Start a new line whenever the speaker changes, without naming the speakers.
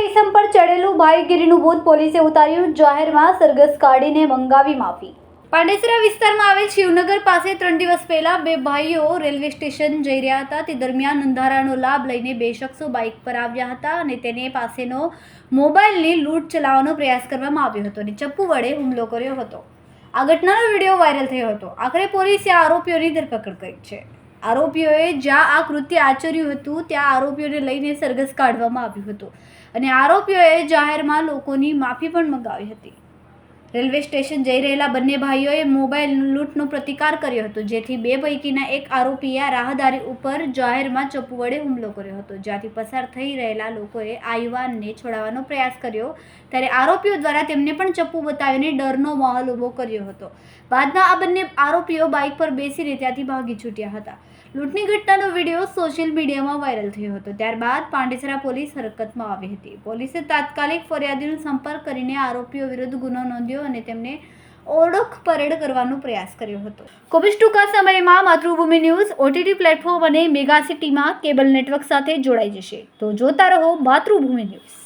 ઈસમ પર ચડેલું ભાઈગીરીનું ભૂત પોલીસે ઉતાર્યું. જાહેરમાં સરઘસ કાઢીને મંગાવી માફી. પાંડેસરા વિસ્તારમાં આવેલ શિવનગર પાસે ત્રણ દિવસ પહેલા બે ભાઈઓ રેલવે સ્ટેશન જઈ રહ્યા હતા. તે દરમિયાન અંધારાનો લાભ લઈને બે શખ્સો બાઇક પર આવ્યા હતા અને તેને પાસેનો મોબાઈલની લૂંટ ચલાવવાનો પ્રયાસ કરવામાં આવ્યો હતો અને ચપ્પુ વડે હુમલો કર્યો હતો. આ ઘટનાનો વીડિયો વાયરલ થયો હતો. આખરે પોલીસે આરોપીઓની ધરપકડ કરી છે. આરોપીઓએ જ્યાં આ કૃત્ય આચર્યું હતું, ત્યાં આરોપીઓને લઈને સરઘસ કાઢવામાં આવ્યું હતું. અને આરોપીઓએ જાહેરમાં લોકોની માફી પણ મંગાવી હતી. રેલવે સ્ટેશન જઈ રહેલા બંને ભાઈઓએ મોબાઈલ લૂંટનો પ્રતિકાર કર્યો હતો, જેથી બે પૈકીના એક આરોપીએ રાહદારી ઉપર જાહેરમાં ચપ્પુ વડે હુમલો કર્યો હતો. જ્યાંથી પસાર થઈ રહેલા લોકોએ આ યુવાનને છોડાવવાનો પ્રયાસ કર્યો. ત્યારે આરોપીઓ દ્વારા તેમને પણ ચપ્પુ બતાવીને ડરનો માહોલ ઊભો કર્યો હતો. બાદમાં આ બંને આરોપીઓ બાઇક પર બેસીને ત્યાંથી ભાગી છૂટ્યા હતા. લૂંટની ઘટનાનો વીડિયો સોશિયલ મીડિયામાં વાયરલ થયો હતો. ત્યારબાદ પાંડેસરા પોલીસ હરકતમાં આવી હતી. પોલીસે તાત્કાલિક ફરિયાદીનો સંપર્ક કરીને આરોપીઓ વિરુદ્ધ ગુનો નોંધ્યો અને તેમને ઓળખ પરેડ કરવાનો પ્રયાસ કર્યો હતો. ખૂબ જ ટૂંકા સમયમાં માતૃભૂમિ ન્યૂઝ, ઓટીટી પ્લેટફોર્મ અને મેગા સિટીમાં કેબલ નેટવર્ક સાથે જોડાઈ જશે. તો જોતા રહો માતૃભૂમિ ન્યૂઝ.